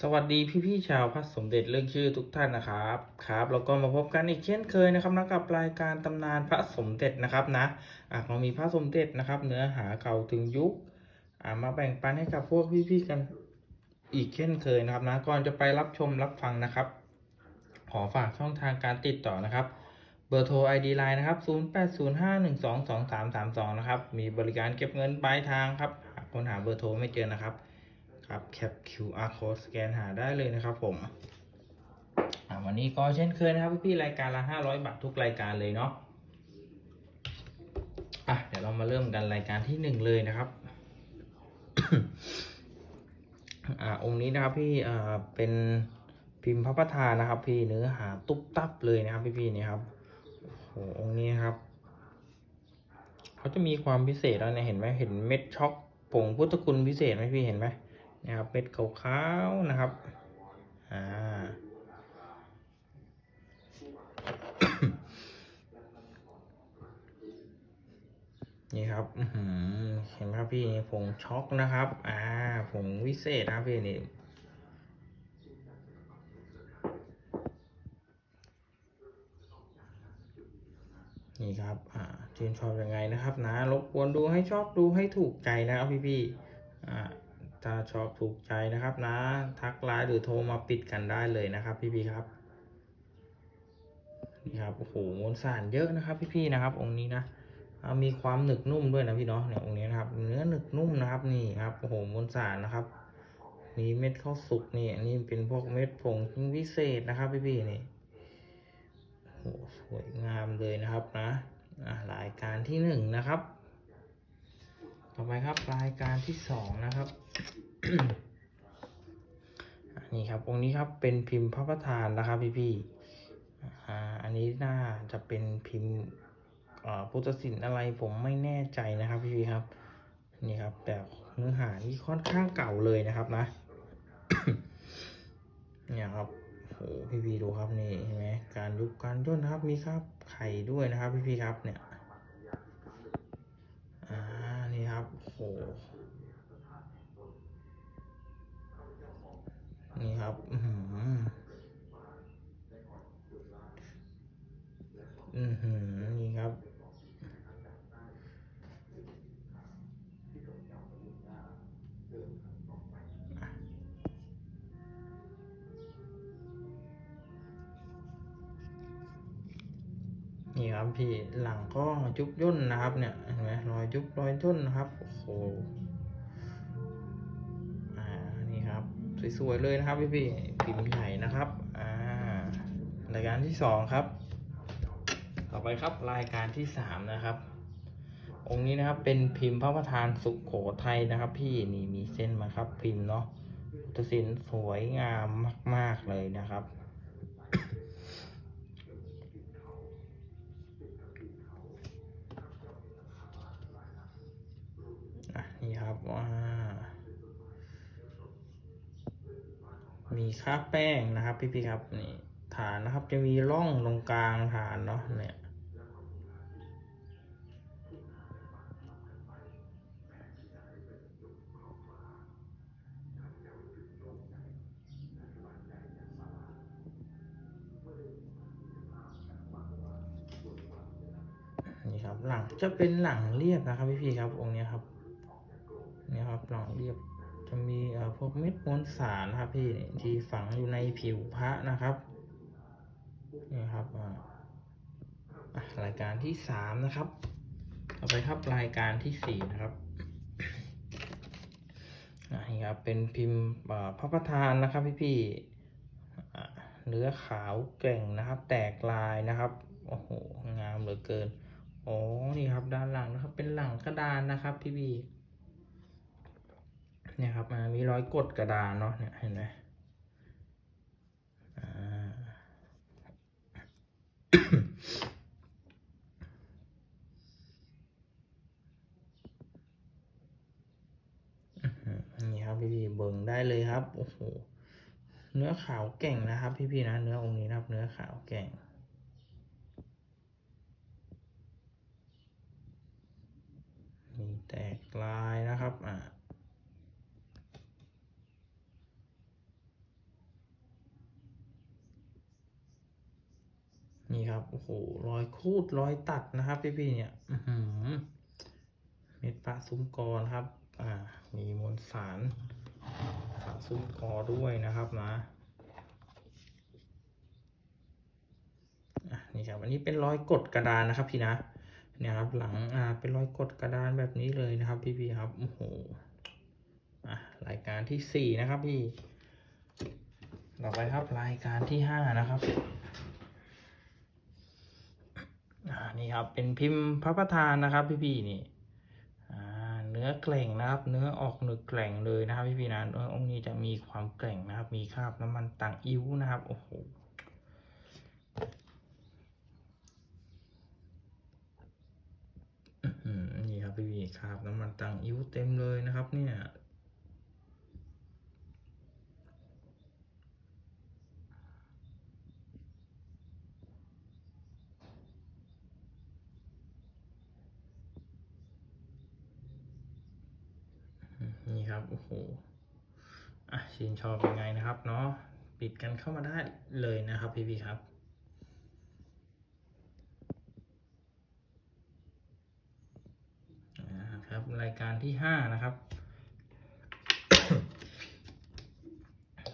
สวัสดีพี่ๆชาวพระสมเด็จเรื่องชื่อทุกท่านนะครับครับแล้วก็มาพบกันอีกเช่นเคยนะครับนะกับรายการตำนานพระสมเด็จนะครับนะอะเรามีพระสมเด็จนะครับ เนื้อหาเก่าถึงยุคอะมาแบ่งปันให้กับพวกพี่ๆกันอีกเช่นเคยนะครับนะก่อนจะไปรับชมรับฟังนะครับ ขอฝากช่องทางการติดต่อนะครับ เบอร์โทร ID Line นะครับ 0805122332 นะครับมีบริการเก็บเงินปลายทางครับหากคนหาเบอร์โทรไม่เจอนะครับ ครับแคป QR code สแกนหาได้เลยนะครับผมอ่าวันนี้ก็เช่นเคยนะครับพี่ๆรายการละ 500 บาททุกรายการเลยเนาะอะเดี๋ยวเรามาเริ่มกันรายการที่หนึ่งเลยนะครับอ่าองค์นี้นะครับพี่อ่าเป็นพิมพ์พระประธานนะครับ พี่เนื้อหาตุ๊บตับเลยนะครับพี่ๆเนี่ยครับโอ้โหองค์นี้ครับเขาจะมีความพิเศษแล้วเนี่ยเห็นไหมเห็นเม็ดช็อกผงพุทธคุณพิเศษไหมพี่เห็นไหม นะครับเม็ดขาวๆนะครับอ่านี่ครับเห็นไหมครับพี่ผงช็อกนะครับ อ่าผงวิเศษนะครับพี่นี่นี่ครับอ่าชื่นชอบยังไงนะครับนะรบกวนดูให้ชอบดูให้ถูกใจนะครับพี่พี่ๆอ่า ถ้าชอบถูกใจนะครับนะ ทักไลน์หรือโทรมาปิดกันได้เลยนะครับพี่พี่ครับนี่ครับโอ้โหมวลสารเยอะนะครับ พี่พี่นะครับ องค์นี้นะมีความหนึกนุ่มด้วยนะพี่เนาะเนี่ยองค์นี้นะครับ เนื้อหนึกนุ่มนะครับนี่ครับโอ้โหมวลสารนะครับมีเม็ดข้าวสุกนี่อันนี้เป็นพวกเม็ดผงวิเศษนะครับ พี่พี่นี่โอ้โหสวยงามเลยนะครับนะรายการที่หนึ่งนะครับ ต่อไปครับรายการที่สองนะครับ นนี้ครับองค์นี้ครับเป็นพิมพ์พระประธานนะครับพี่พี่อ่าอันนี้น่าจะเป็นพิมพ์พุทธศิลป์อะไรผมไม่แน่ใจนะครับพี่พี่ครับนี่ครับแต่เนื้อหาที่ค่อนข้างเก่าเลยนะครับนะเนี่ยครับโอ้โหพี่พี่ดูครับนี่เห็นไหมการยุบการย่นนะครับมีครับไข่ด้วยนะครับพี่พี่ครับเนี่ยอ่านี่ครับโอ้ นี่ครับอือหืออือหือนี่ครับนี่ครับพี่หลังก็ยุบย่นนะครับเนี่ยเห็นไหมรอยยุบรอยย่นนะครับโอ้โห สวยๆเลยนะครับพี่พี่พิมพ์ใหญ่นะครับอ่ารายการที่สองครับ ต่อไปครับรายการที่สามนะครับ องค์นี้นะครับเป็นพิมพ์พระประธานสุขโขทัยนะครับ พี่นี่มีเส้นมาครับ พิมพ์เนาะพุทธศิลป์สวยงามมาก ๆเลยนะครับ อะนี่ครับว่า มีค่าแป้งนะครับพี่ๆครับนี่ฐานนะครับจะมีร่องตรงกลางฐานเนาะเนี่ยนี่ครับหลังจะเป็นหลังเรียบนะครับพี่ๆครับองค์เนี้ยครับเนี่ยครับหลังเรียบ จะมีพวกเม็ดมวลสารนะครับพี่ที่ฝังอยู่ในผิวพระนะครับนี่ครับรายการที่สามนะครับ ต่อไปครับรายการที่สี่นะครับนี่ครับเป็นพิมพ์พระประธานนะครับพี่ๆอ่เนื้อขาวแกร่งนะครับ แตกลายนะครับโอ้โหงามเหลือเกินโอ้นี่ครับด้านหลังนะครับ เป็นหลังกระดานนะครับพี่บี เนี่ยครับมีรอยกดกระดานเนาะเนี่ยเห็นไหมอ่าอื้อหือนี่ครับพี่พี่เบิ่งได้เลยครับ โอ้โห เนื้อขาวเก่งนะครับ พี่พี่นะ เนื้อองค์นี้นะครับ เนื้อขาวเก่งมีแตกลายนะครับ อ่า นี่ครับโอ้โหรอยคูดรอยตัดนะครับพี่ๆเนี่ยเม็ดปะซุ้มกอนะครับ อ่า มีมวลสารปะซุ้มกอด้วยนะครับนะอะนี่ครับอันนี้เป็นรอยกดกระดานนะครับพี่นะเนี่ยครับหลังอ่าเป็นรอยกดกระดานแบบนี้เลยนะครับ พี่ๆครับโอ้โหอะรายการที่สี่นะครับพี่ ต่อไปครับรายการที่ห้านะครับ อ่านี่ครับเป็นพิมพ์พระประธานนะครับพี่ๆนี่อ่าเนื้อแกร่งนะครับ เนื้อออกหนึกแกร่งเลยนะครับพี่ๆนะเนื้องค์นี้จะมีความแกร่งนะครับ มีคราบน้ำมันต่างอิ้วนะครับโอ้โหนี่ครับพี่ๆคราบน้ำมันต่างอิ้วเต็มเลยนะครับเนี่ย นี่ครับโอ้โหอะชื่นชอบยังไงนะครับเนาะปิดกันเข้ามาได้เลยนะครับพี่พี่ครับครับรายการที่ห้านะครับ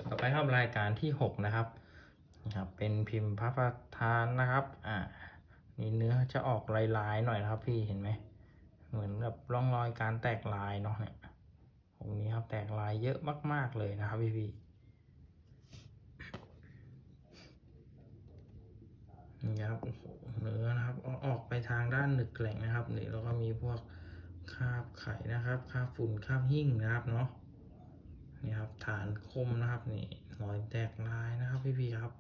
ต่อไปครับรายการที่หกนะครับนะครับเป็นพิมพ์พระประธานนะครับ อ่า นี่เนื้อจะออกลายๆหน่อยนะครับพี่เห็นไหม เหมือนแบบร่องรอยการแตกลายเนาะเนี่ย ตรงนี้ครับแตกลายเยอะมาก ๆ เลยนะครับพี่พี่นี่ครับเนื้อนะครับออกไปทางด้านหนึกแกล่งนะครับนี่แล้วก็มีพวกคาบไข่นะครับคาบฝุ่นคาบหิ้งนะครับเนาะนี่ครับฐานคมนะครับนี่รอยแตกลายนะครับพี่พี่ครับ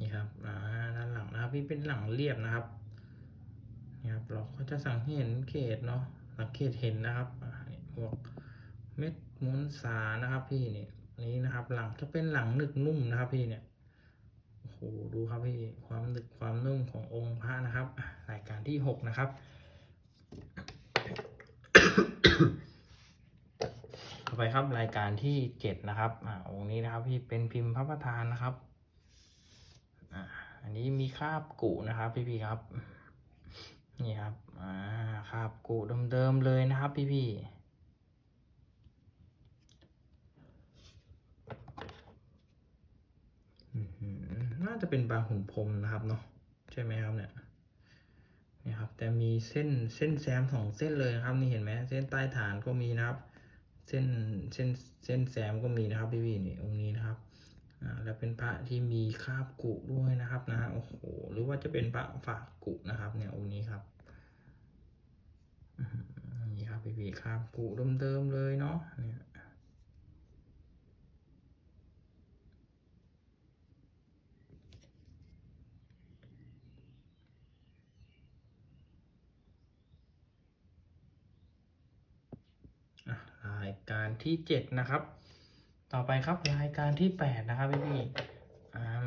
นี่ครับ อ่า ด้ นี่เป็นหลังเรียบนะครับนี่ครับเราก็จะสังเห็นเขตเนาะสังเกตเห็นนะครับพวกเม็ดมวลสารนะครับ พี่เนี่ยนี้นะครับ หลังจะเป็นหลังหนึกนุ่มนะครับ พี่เนี่ยโอ้โหดูครับพี่ความหนึกความนุ่มขององค์พระนะครับรายการที่หกนะครับต่อไปครับรายการที่เจ็ดนะครับอ่าองค์นี้นะครับ พี่เป็นพิมพ์พระประธานนะครับ นี้มีคราบกุนะครับ พี่พี่ครับ นี่ครับอ่าคราบกุเดิมๆเลยนะครับ พี่พี่น่าจะเป็นบางหุ่นพรมนะครับเนาะใช่ไหมครับเนี่ยนี่ครับ แต่มีเส้นเส้นแซมสองเส้นเลยครับ นี่เห็นไหมเส้นใต้ฐานก็มีนะครับ เส้นเส้นเส้นแซมก็มีนะครับ พี่พี่นี่องนี้นะครับ แล้วเป็นพระที่มีคราบกุด้วยนะครับนะโอ้โหหรือว่าจะเป็นพระฝากกุนะครับ เนี่ยองค์นี้ครับนี่ครับพี่พี่ๆคราบกุเดิมๆเลยเนาะเนี่ยอะรายการที่เจ็ดนะครับ ต่อไปครับรายการที่แปดนะครับพี่พี่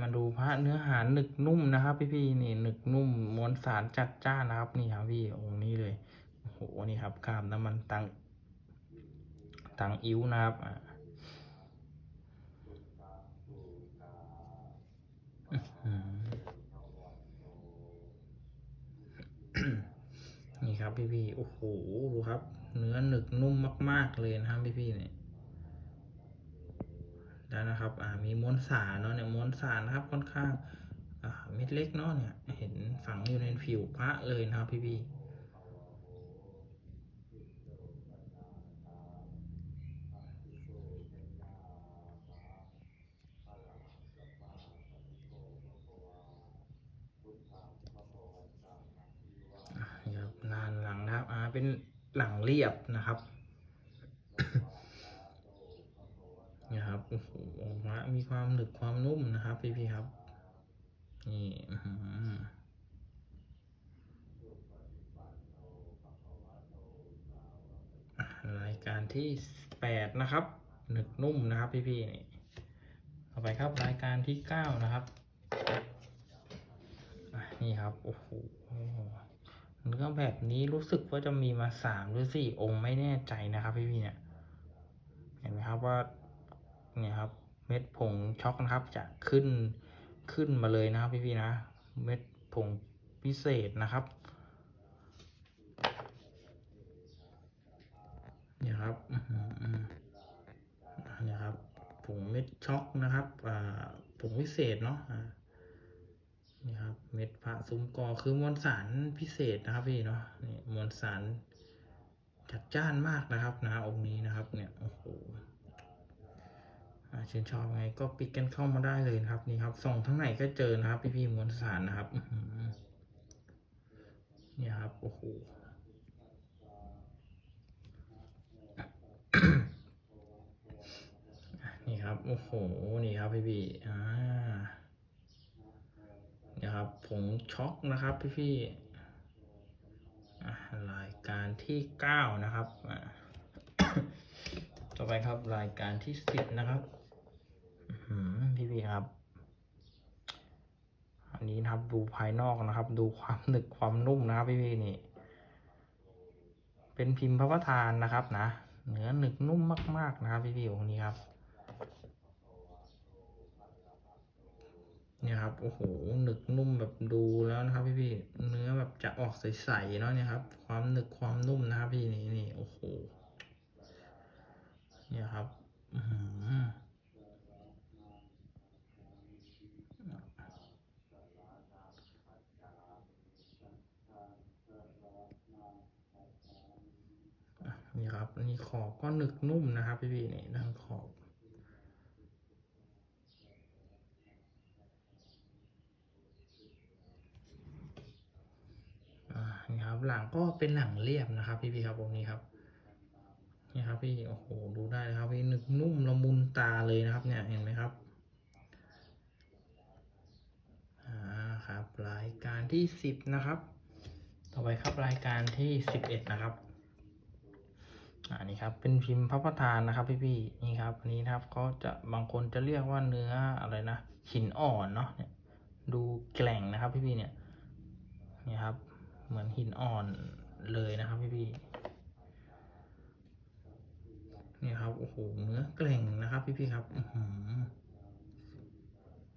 มาดูพระเนื้อหาหนึกนุ่มนะครับ พี่พี่นี่หนึกนุ่มมวลสารจัดจ้านนะครับนี่ครับพี่องค์นี้เลยโอ้โหนี่ครับคราบน้ำมันตังตังอิ้วนะครับนี่ครับพี่พี่โอ้โหดูครับ เนื้อหนึกนุ่มมาก ๆเลยนะครับพี่พี่เนี่ย แล้วนะครับอ่ามีมวลสารเนาะเนี่ยมวลสารนะครับค่อนข้างเม็ดเล็กเนาะเนี่ยเห็นฝังอยู่ในผิวพระเลยนะครับพี่พี่อะนี่ครับลานหลังนะครับอ่าเป็นหลังเรียบนะครับ นะครับโอ้โหองค์พระมีความหนึบความนุ่มนะครับ พี่พี่ครับ นี่อืรายการที่แปดนะครับ หนึกนุ่มนะครับพี่พี่นี่รอไปครับรายการที่เก้านะครับนี่ครับโอ้โหเนื้อแบบนี้รู้สึกว่าจะมีมาสามหรือสี่องค์ไม่แน่ใจนะครับ พี่พี่เนี่ย เห็นไหมครับว่า เนี่ยครับ เม็ดผงช็อกนะครับ จะขึ้นขึ้นมาเลยนะครับพี่พี่ๆนะ เม็ดผงพิเศษนะครับเนี่ยครับเนี่ยครับผงเม็ดช็อกนะครับอ่าผงพิเศษเนาะนี่ครับเม็ดพระซุ้มกอคือมวลสารพิเศษนะครับพี่เนาะนี่มวลสารจัดจ้านมากนะครับนะองค์นี้นะครับ เนี่ยโอ้โห ชื่นชอบไงก็ปิดกันเข้ามาได้เลยนะครับนี่ครับส่องทั้งไหนก็เจอนะครับ พี่ๆมวลสารนะครับเนี่ยครับโอ้โหนี่ครับโอ้โหนี่ครับพี่พี่อ่านี่ครับผงช็อกนะครับ พี่พี่รายการที่เก้านะครับต่อไปครับรายการที่สิบนะครับ พี่พี่ครับ อันนี้นะครับดูภายนอกนะครับ ดูความหนึกความนุ่มนะครับพี่พี่นี่ เป็นพิมพ์พระประธานนะครับ นะเนื้อหนึกนุ่มมากๆนะครับพี่พี่องค์นี้ครับเนี่ยครับ โอ้โห หนึกนุ่มแบบดูแล้วนะครับ พี่พี่เนื้อแบบจะออกใสๆเนาะเนี่ยครับ ความหนึกความนุ่มนะครับ พี่นี่นี่โอ้โห เนี่ยครับ อือหืออะ นี่ขอบก็หนึกนุ่มนะครับพี่พี่นี่ด้านขอบ อ่า นี่ครับ หลังก็เป็นหลังเรียบนะครับ พี่พี่ครับองนี้ครับนี่ครับพี่ โอ้โห ดูได้นะครับพี่หนึกนุ่มละมุนตาเลยนะครับ เนี่ย เห็นไหมครับอ่าครับรายการที่สิบนะครับ ต่อไปครับรายการที่สิบเอ็ดนะครับ อ่านี่ครับเป็นพิมพ์พระประธานนะครับพี่พี่ๆนี่ครับอันนี้นะครับก็จะบางคนจะเรียกว่าเนื้ออะไรนะหินอ่อนเนาะเนี่ยดูแกร่งนะครับพี่พี่ๆเนี่ยนี่ครับเหมือนหินอ่อนเลยนะครับพี่พี่ๆนี่ครับโอ้โหเนื้อแกร่งนะครับ พี่พี่ๆครับอือหือ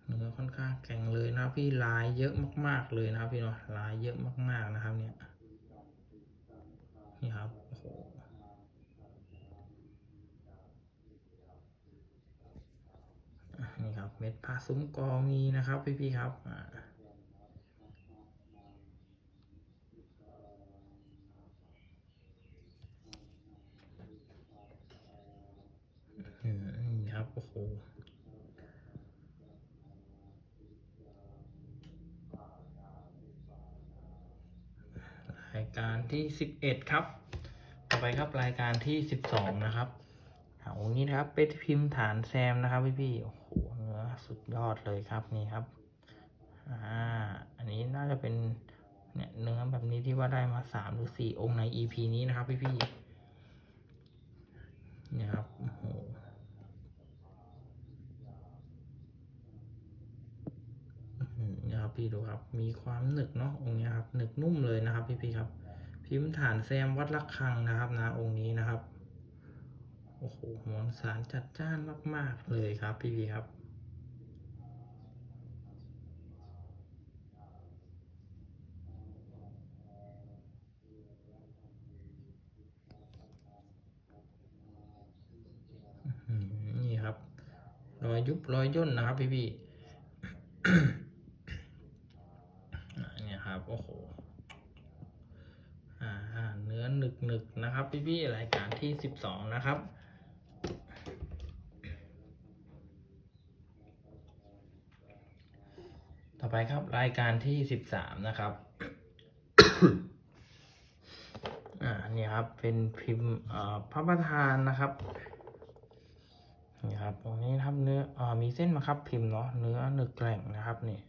เนื้อค่อนข้างแข็งเลยนะครับพี่ลายเยอะมาก ๆเลยนะครับพี่เนาะลายเยอะมากๆนะครับ เนี่ยนี่ครับ โอ้โห อะนี่ครับ เม็ดผ้าซุ้มกอมีนะครับพี่พี่ๆครับนี่ครับโอ้โหรายการที่สิบเอ็ดครับ ต่อไปครับรายการที่สิบสองนะครับอ่างี้นะครับ เป็นพิมพ์ฐานแซมนะครับพี่พี่ๆโอ้โห สุดยอดเลยครับนี่ครับอ่าอันนี้น่าจะเป็นเนี่ยเนื้อแบบนี้ที่ว่าได้มาสามหรือสี่องค์ใน EP นี้นะครับพี่พี่เนี่ยครับโอ้โหอืมนะครับพี่ดูครับ มีความหนึกเนาะองค์นี้ครับหนึกนุ่มเลยนะครับ พี่พี่ครับ พิมพ์ฐานแซมวัดระฆังนะครับนะองค์นี้นะครับโอ้โหมวลสารจัดจ้านมาก ๆ เลยครับ พี่พี่ครับ อืมนี่ครับ รอยยุบรอยย่นนะครับพี่พี่เนี่ยครับโอ้โหเนื้อหนึกหนึกนะครับ พี่พี่รายการที่สิบสองนะครับต่อไปครับรายการที่สิบสามนะครับอ่านี่ครับเป็นพิมพ์พระประธานนะครับ นี่ครับตรงนี้ครับเนื้ออ่ามีเส้นมาครับพิมพ์เนาะเนื้อหนึบแกร่งนะครับนี่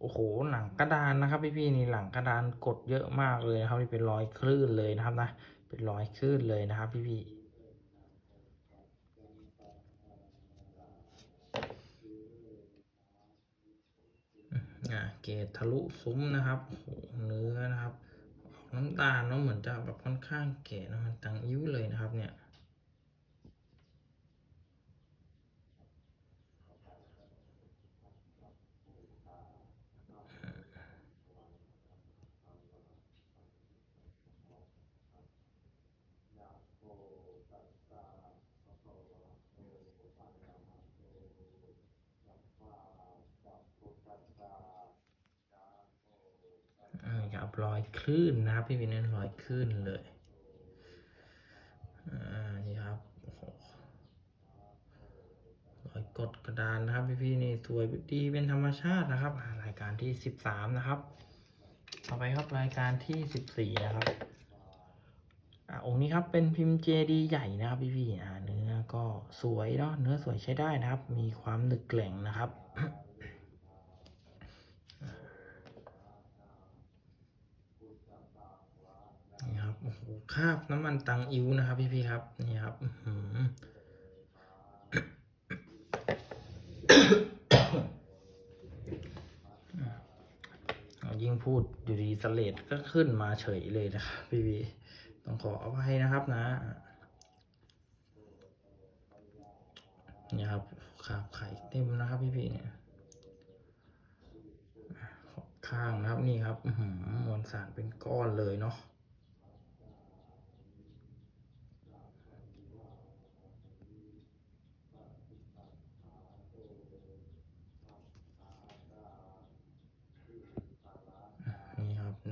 โอ้โหหนังกระดานนะครับพี่พี่นี่หลังกระดานกดเยอะมากเลยนะครับนี่เป็นรอยคลื่นเลยนะครับนะเป็นรอยคลื่นเลยนะครับพี่พี่เกตทะลุซุ้มนะครับโอ้เนื้อนะครับน้ำตาลเนาะเหมือนจะแบบค่อนข้างเกะนะมันตังยุ้วเลยนะครับเนี่ย นี่ครับรอยคลื่นนะครับพี่วินเน้นรอยคลื่นเลยอ่านี่ครับโอ้โหรอยกดกระดานนะครับพี่พี่ๆนี่สวยดีเป็นธรรมชาตินะครับรายการที่สิบสามนะครับ ต่อไปครับรายการที่สิบสี่นะครับอ่าองค์นี้ครับเป็นพิมพ์เจดีใหญ่นะครับพี่พี่ๆอ่าเนื้อก็สวยเนาะเนื้อสวยใช้ได้นะครับ มีความหนึกแกล่งนะครับ นี่ครับโอ้โห คราบน้ำมันตังอิ้วนะครับ พี่พี่ครับนี่ครับอืเอายิ่งพูดอยู่ดีสเลดก็ขึ้นมาเฉยเลยนะครับพี่พี่ต้องขออภัยนะครับนะนี่ครับขาบไข่เต็มนะครับพี่พี่เนี่ยข้างนะครับนี่ครับหือมวลสารเป็นก้อนเลยเนาะ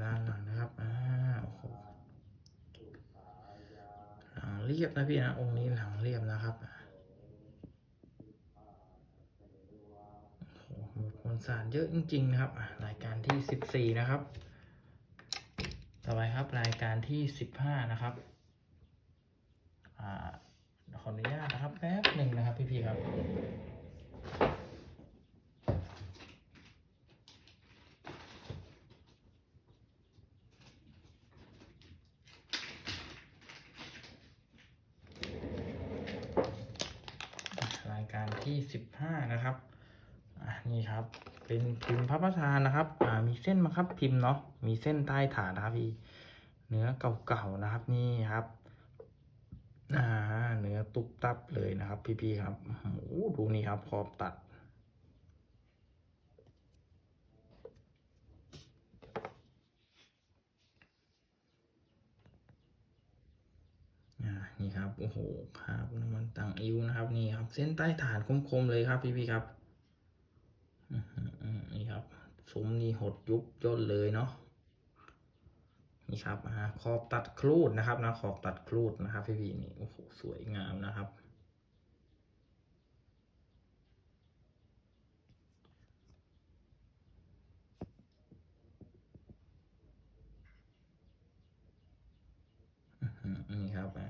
นานหลังนะครับ อ่า โอ้โห หลังเรียบนะพี่นะ องค์นี้หลังเรียบนะครับโอ้โหมวลสารเยอะจริงๆนะครับ รายการที่สิบสี่นะครับ ต่อไปครับรายการที่สิบห้านะครับ อ่า ขออนุญาตนะครับแป๊บหนึ่งนะครับพี่ๆครับ รายการที่ สิบห้านะครับอะนี่ครับ เป็นพิมพ์พระประธานนะครับ อ่า มีเส้นมาครับพิมพ์เนาะ มีเส้นใต้ฐานนะครับพี่ เนื้อเก่าๆนะครับนี่ครับ อ่า เนื้อตุบตับเลยนะครับ พี่ๆครับโอ้ดูนี่ครับขอบตัด อ่า นี่ครับโอ้โหครับน้ำมันต่างอิวนะครับนี่ครับ เส้นใต้ฐานคมๆเลยครับพี่ๆครับนี่ครับซุ้มนี่หดยุบย่นเลยเนาะนี่ครับขอบตัดครูดนะครับนะขอบตัดครูดนะครับพี่ๆนี่โอ้โหสวยงามนะครับ อื้อหือนี่ครับอ่า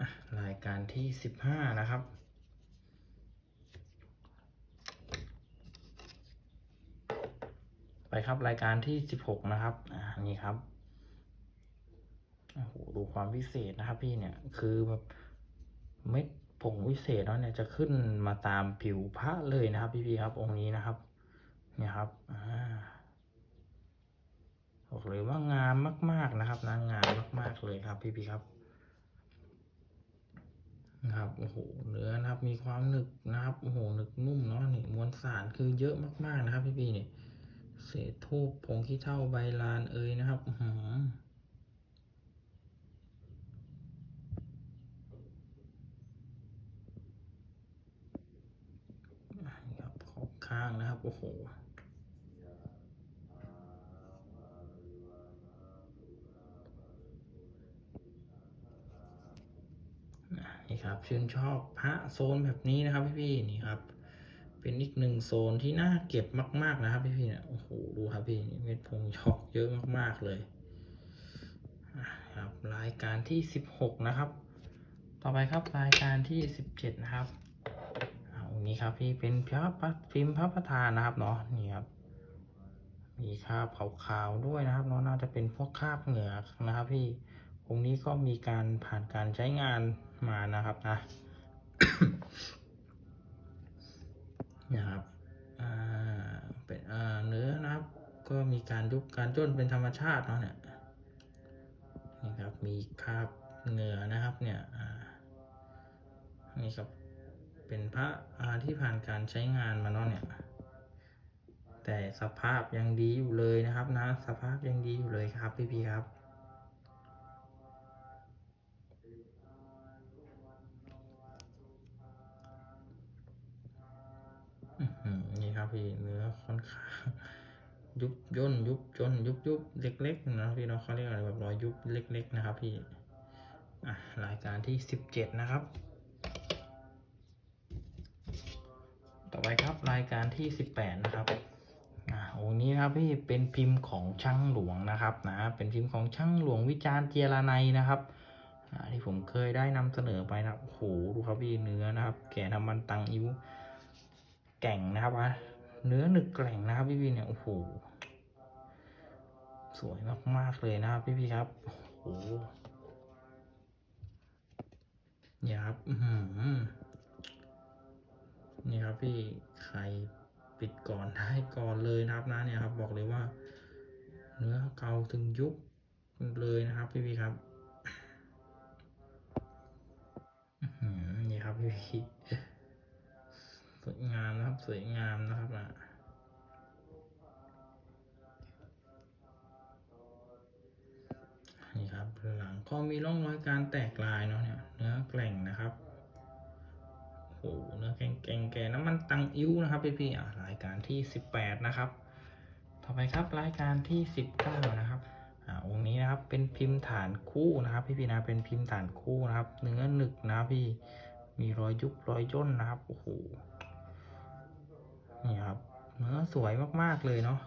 อะรายการ ที่สิบห้านะครับ ไปครับรายการที่สิบหกนะครับ อ่า นี่ครับ โอ้โห ดูความพิเศษนะครับพี่เนี่ย คือแบบเม็ดผงวิเศษเนาะเนี่ยจะขึ้นมาตามผิวพระเลยนะครับ พี่ๆครับ องค์นี้นะครับ เนี่ยครับ อ่าบอกเลยว่างามมาก ๆนะครับนะงามมาก ๆเลยครับพี่ๆครับ นะครับโอ้โหเนื้อนะครับมีความหนึกนะครับโอ้โหหนึกนุ่มเนาะนี่มวลสารคือเยอะมากๆนะครับ พี่พี่ๆนี่ยเศษทูบผงขี้เถ้าใบลานเอยนะครับหืออะนี่ครับขอบข้างนะครับโอ้โห นี่ครับชื่นชอบพระโซนแบบนี้นะครับพี่พี่ๆนี่ครับเป็นอีกหนึ่งโซนที่น่าเก็บมาก ๆ นะครับพี่พี่ๆเนี่ยโอ้โหดูครับพี่นี่เม็ดพงช็อกเยอะมากๆเลยอะครับรายการที่สิบหกนะครับ ต่อไปครับรายการที่สิบเจ็ดนะครับอันนี้ครับพี่เป็นพระประพิมพระประธานนะครับเนาะนี่ครับมีคราบขาวๆด้วยนะครับเนาะน่าจะเป็นพวกคราบเหงื่อนะครับพี่องค์นี้ก็มีการผ่านการใช้งาน มานะครับนะนะครับเป็นเนื้อนะครับ ก็มีการยุบการย่นเป็นธรรมชาติเนาะเนี่ยนี่ครับมีคราบเหงื่อนะครับเนี่ยนี่ครับเป็นพระที่ผ่านการใช้งานมาเนาะเนี่ยแต่สภาพยังดีอยู่เลยนะครับนะ สภาพยังดีอยู่เลยครับพี่พี่ครับ พี่เนื้อค่อนข้างยุบย่นยุบจนยุบยุบเล็กๆนะพี่เนาะเขาเรียกอะไรแบบรอยยุบเล็ก ๆ นะครับพี่อะรายการที่สิบเจ็ดนะครับ ต่อไปครับรายการที่สิบแปดนะครับอ่าองนี้นะครับพี่เป็นพิมพ์ของช่างหลวงนะครับนะเป็นพิมพ์ของช่างหลวงวิจารณ์เจรนัยนะครับอ่าที่ผมเคยได้นำเสนอไปนะโอ้โหดูครับพี่เนื้อนะครับ แกะน้ำมันตังอิ้วแก่งนะครับอะ เนื้อหนึกแกร่งนะครับพี่พี่เนี่ยโอ้โหสวยมากๆเลยนะครับพี่พี่ครับโอ้โหเนี่ยครับอือหือนี่ครับพี่ใครปิดก่อนได้ก่อนเลยนะครับนะเนี่ยครับ บอกเลยว่า เนื้อเกาถึงยุบเลยนะครับ พี่พี่ครับอื้อหือนี่ครับพี่พี่ วยงามนะครับ สวยงามนะครับอะนี่ครับหลังก็มีร่องรอยการแตกลายเนาะเนี่ยเนื้อแกร่งนะครับโอ้โหเนื้อแกงแกงแกน้ำมันตังอิ้วนะครับพี่พี่อะรายการที่สิบแปดนะครับ ต่อไปครับรายการที่สิบเก้านะครับอ่าองค์นี้นะครับเป็นพิมพ์ฐานคู่นะครับ พี่พี่นะเป็นพิมพ์ฐานคู่นะครับ เนื้อหนึกนะพี่มีรอยยุบรอยย่นนะครับโอ้โห นี่ครับเนื้อสวยมากๆเลยเนาะ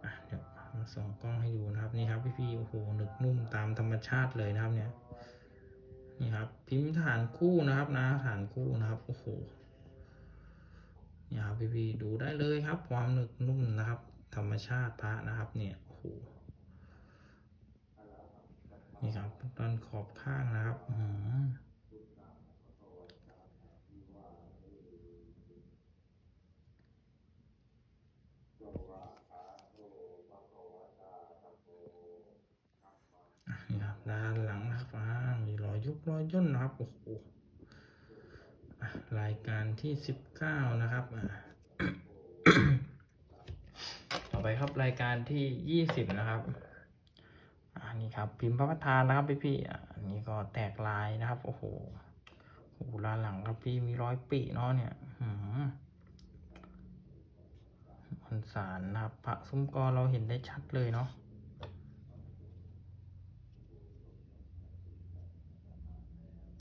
นี่ะเดี๋ยวมาส่องกล้องให้ดูนะครับนี่ครับพี่ๆโอ้โหหนึกนุ่มตามธรรมชาติเลยนะครับเนี่ยนี่ครับ พิมพ์ฐานคู่นะครับนะฐานคู่นะครับโอ้โหนี่ครับพี่ๆดูได้เลยครับ ความหนึกนุ่มนะครับ ธรรมชาติพระนะครับ เนี่ยโอ้โหนี่ครับด้านขอบข้างนะครับอืม อะ นานหลังนะครับอ่ามีรอยยุบรอยย่นนะครับโอ้โหรายการที่สิบเก้านะครับต่อไปครับรายการที่ยี่สิบนะครับอันนี้ครับพิมพ์พระประธานนะครับพี่พี่ๆอันนี้ก็แตกลายนะครับโอ้โหโอ้โหด้านหลังครับพี่มีรอยปีเนาะเนี่ยอืมมันสารนะครับพระซุ้มกอเราเห็นได้ชัดเลยเนาะ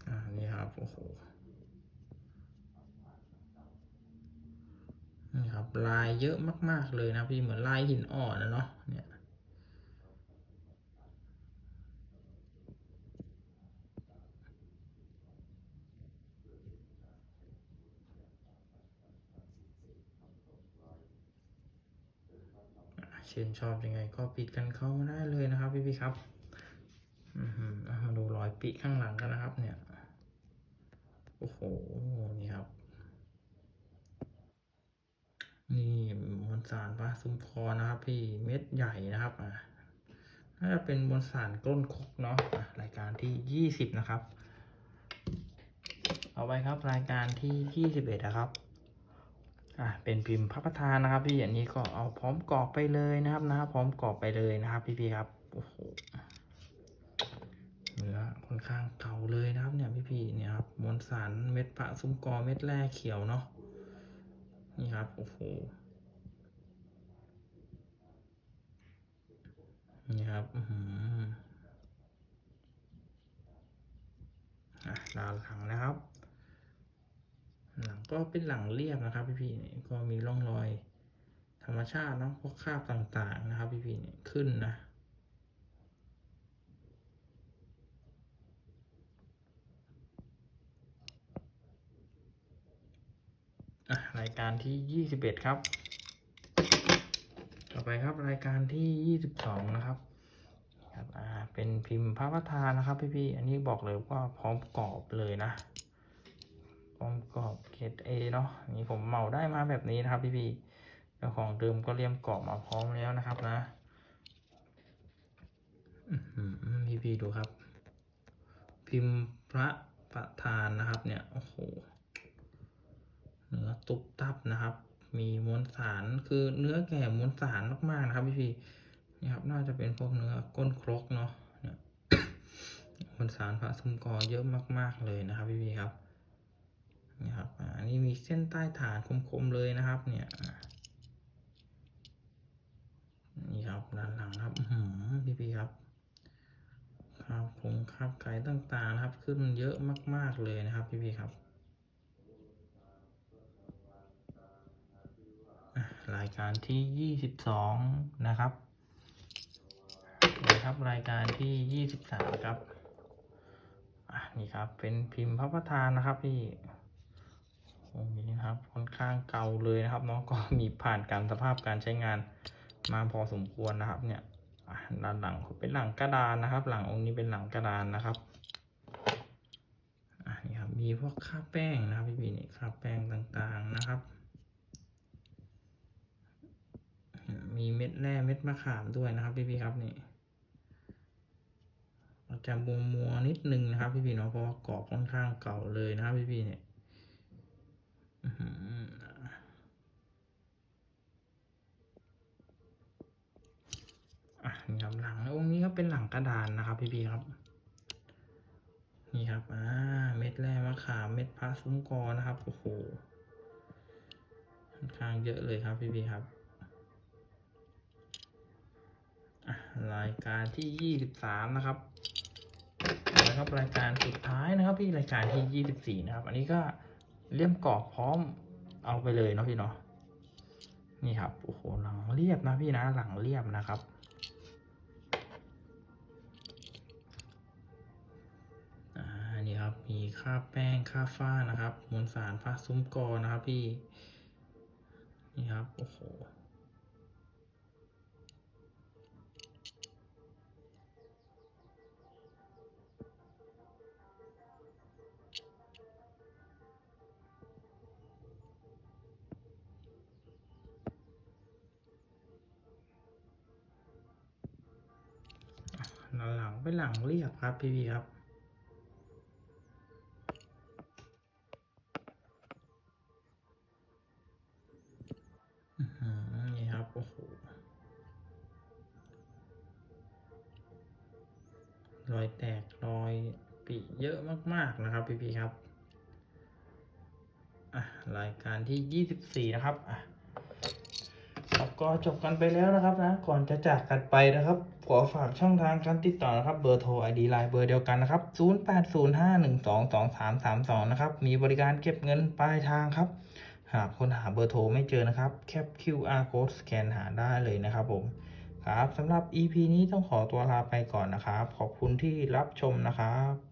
อ่านี่ ครับโอ้โหนี่ครับลายเยอะมาก ๆ เลยนะพี่เหมือนลายหินอ่อนนะเนาะเนี่ยอะชื่นชอบยังไงก็ปิดกันเข้ามาได้เลยนะครับพี่พี่ๆครับมาดูรอยปิข้างหลังกันนะครับเนี่ย โอ้โห นี่ครับ นี่มวลสารปลาซุ้มคอนะครับ พี่เม็ดใหญ่นะครับอ่าน่าจะเป็นมวลสารก้นคกเนาะะรายการที่ยี่สิบนะครับ เอาไปครับรายการที่ยี่สิบเอ็ดนะครับอะเป็นพิมพ์พระประธานนะครับ พี่อันนี้ก็เอาพร้อมกรอบไปเลยนะครับนะครับ พร้อมกรอบไปเลยนะครับ พี่พี่ๆครับโอ้โห ข้างเก่าเลยนะครับเนี่ยพี่ๆเนี่ยครับมวลสารเม็ดพระซุ้มกอเม็ดแรกเขียวเนาะนี่ครับโอ้โหนี่ครับอืมอะด้านหลังนะครับ หลังก็เป็นหลังเรียบนะครับ พี่ๆเนี่ยก็มีร่องรอย ธรรมชาติเนาะพวกคราบต่างๆนะครับ พี่ๆเนี่ยขึ้นนะ รายการที่ยี่สิบเอ็ดครับ ต่อไปครับรายการที่ยี่สิบสองนะครับครับอ่าเป็นพิมพ์พระประธานนะครับพี่ๆอันนี้บอกเลยว่าพร้อมกรอบเลยนะพร้อมกรอบเกรดเอเนาะนี่ผมเหมาได้มาแบบนี้นะครับพี่ๆเจ้าของเดิมก็เรียมกรอบมาพร้อมแล้วนะครับนะอื้อหือพี่ๆดูครับ พิมพ์พระประธานนะครับเนี่ยโอ้โห เนื้อตุบตับนะครับ มีมวลสารคือเนื้อแก่มวลสารมากๆนะครับพี่ๆนี่ครับน่าจะเป็นพวกเนื้อก้นครกเนาะเนี่ยมวลสารพระสมกอเยอะมาก ๆเลยนะครับพี่ๆครับนี่ครับอ่าอันนี้มีเส้นใต้ฐานคมๆเลยนะครับ เนี่ยนี่ครับด้านหลังครับอื้อหือพี่ครับคราบคงคราบไก่ต่างๆนะครับ ขึ้นเยอะมาก ๆเลยนะครับพี่ๆครับอะ รายการที่ยี่สิบสองนะครับนะครับรายการที่ยี่สิบสามครับอะนี่ครับ เป็นพิมพ์พระประธานนะครับพี่องค์นี้นะครับค่อนข้างเก่าเลยนะครับเนาะก็มีผ่านการสภาพการใช้งานมาพอสมควรนะครับ เนี่ยด้านหลังเป็นหลังกระดานนะครับ หลังองค์นี้เป็นหลังกระดานนะครับอะนี่ครับมีพวกคราบแป้งนะครับพี่พี่นี่คราบแป้งต่างๆนะครับ มีเม็ดแร่เม็ดมะขามด้วยนะครับพี่พี่ครับนี่อาจะมัวมัวนิดนึงนะครับพี่พี่เนาะเพราะว่ากรอบค่อนข้างเก่าเลยนะครับพี่พี่เนี่ยอืมอะนี่ครับหลังองค์นี้ก็เป็นหลังกระดานนะครับพี่ๆครับนี่ครับอ่าเม็ดแร่มะขามเม็ดพระซุ้มกอนะครับโอ้โหค่อนข้างเยอะเลยครับพี่ๆครับ รายการที่ยี่สิบสามนะครับนะครับรายการสุดท้ายนะครับพี่รายการที่ยี่สิบสี่นะครับ อันนี้ก็เลี่ยมกรอบพร้อมเอาไปเลยเนาะพี่เนาะนี่ครับโอ้โหหลังเรียบนะพี่นะหลังเรียบนะครับอ่านี่ครับมีค่าแป้งค่าฝ้านะครับมวลสารผ้าซุ้มกอนะครับพี่นี่ครับโอ้โห หลังหลังเป็นหลังเรียบครับพี่พีครับอื้อหือนี่ครับ โอ้โหรอยแตกรอยปีเยอะมาก ๆ นะครับ พี่พีครับรายการที่ยี่สิบสี่นะครับอะครับก็จบกันไปแล้วนะครับนะ ก่อนจะจากกันไปนะครับ ขอฝากช่องทางการติดต่อนะครับเบอร์โทร ID ไลน์เบอร์เดียวกันนะครับ 0805122332 นะครับ มีบริการเก็บเงินปลายทางครับ หากคนหาเบอร์โทรไม่เจอนะครับ แคป QR code สแกนหาได้เลยนะครับผม ครับสำหรับ EP นี้ต้องขอตัวลาไปก่อนนะครับ ขอบคุณที่รับชมนะครับ